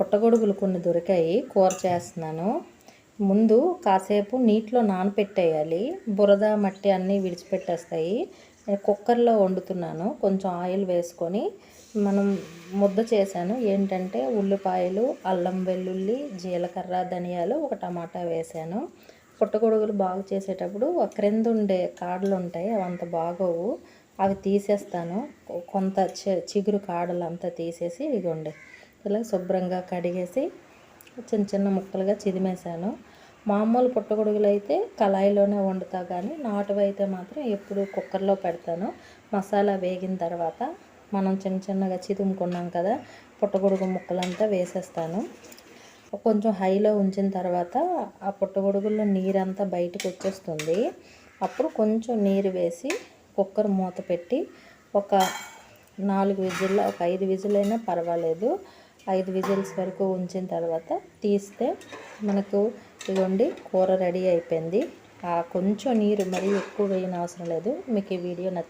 పుట్టగొడుగులు కొన్ని దొరికాయి కూర చేస్తున్నాను. ముందు కాసేపు నీటిలో నానపెట్టేయాలి. బురద మట్టి అన్నీ విడిచిపెట్టేస్తాయి. కుక్కర్లో వండుతున్నాను. కొంచెం ఆయిల్ వేసుకొని మనం ముద్ద చేశాను. ఏంటంటే ఉల్లిపాయలు అల్లం వెల్లుల్లి జీలకర్ర ధనియాలు ఒక టమాటా వేసాను పుట్టగొడుగులు బాగు చేసేటప్పుడు ఒక క్రింద ఉండే కాడలు ఉంటాయి అవి అంత బాగోవు. అవి తీసేస్తాను. కొంత చి- చిగురు కాడలు అంతా తీసేసి ఇదిగోండి. ఇలా శుభ్రంగా కడిగేసి చిన్న చిన్న ముక్కలుగా చిదిమేశాను. మామూలు పుట్టగొడుగులు అయితే కళాయిలోనే వండుతా కానీ నాటువి అయితే మాత్రం ఎప్పుడు కుక్కర్లో పెడతాను. మసాలా వేగిన తర్వాత మనం చిన్న చిన్నగా చిదుముకున్నాం కదా పుట్టగొడుగు ముక్కలంతా వేసేస్తాను. కొంచెం హైలో ఉంచిన తర్వాత ఆ పుట్టగొడుగుల్లో నీరంతా బయటకు వచ్చేస్తుంది. అప్పుడు కొంచెం నీరు వేసి కుక్కర్ మూత పెట్టి ఒక నాలుగు విజిల్ ఒక ఐదు విజిల్ అయినా పర్వాలేదు. ఐదు విజిల్స్ వరకు ఉంచిన తర్వాత తీస్తే మనకు ఇదిగోండి కూర రెడీ అయిపోయింది. కొంచెం నీరు మరీ ఎక్కువ వేయని అవసరం లేదు. మీకు ఈ వీడియో నచ్చ